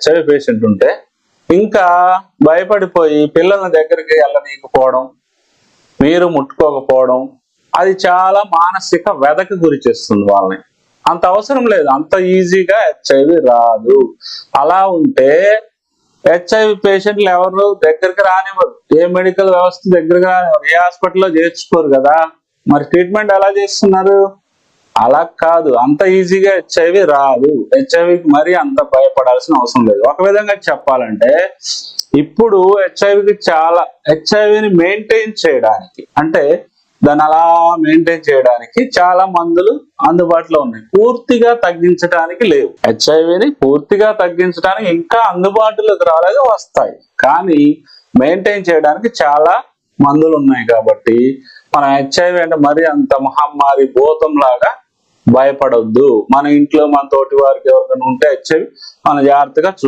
చెవి పేషెంట్ ఉంటే ఇంకా భయపడిపోయి పిల్లల దగ్గరికి వెళ్ళనీయకపోవడం మీరు ముట్టుకోకపోవడం అది చాలా మానసిక వెదకి గురి చేస్తుంది వాళ్ళని. అంత అవసరం లేదు అంత ఈజీగా హెచ్ఐవి రాదు. అలా ఉంటే హెచ్ఐవి పేషెంట్లు ఎవరు దగ్గరికి రానివ్వరు. ఏ మెడికల్ వ్యవస్థ దగ్గరికి రానివ్వరు. ఏ హాస్పిటల్లో చేర్చుకోరు కదా. మరి ట్రీట్మెంట్ ఎలా చేస్తున్నారు? అలా కాదు. అంత ఈజీగా హెచ్ఐవి రాదు. హెచ్ఐవికి మరి అంత భయపడాల్సిన అవసరం లేదు. ఒక విధంగా చెప్పాలంటే ఇప్పుడు హెచ్ఐవికి చాలా హెచ్ఐవిని మెయింటైన్ చేయడానికి అంటే దాన్ని అలా మెయింటైన్ చేయడానికి చాలా మందులు అందుబాటులో ఉన్నాయి. పూర్తిగా తగ్గించడానికి లేవు. హెచ్ఐవిని పూర్తిగా తగ్గించడానికి ఇంకా అందుబాటులోకి రాలేదు వస్తాయి. కానీ మెయింటైన్ చేయడానికి చాలా మందులు ఉన్నాయి కాబట్టి మనం హెచ్ఐవి అంటే మరి అంత మహమ్మారి భూతం లాగా భయపడొద్దు. మన ఇంట్లో మన తోటి వారికి ఎవరికైనా ఉంటే వచ్చేవి మన జాగ్రత్తగా చూ